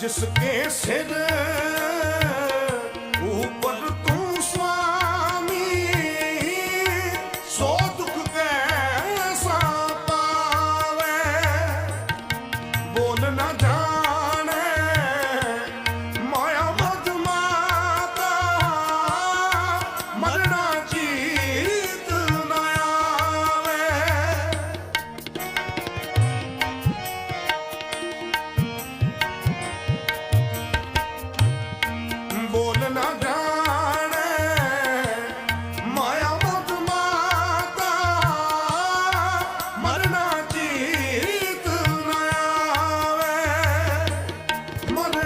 ਜਿਸ ਕੇ ਸਿਰ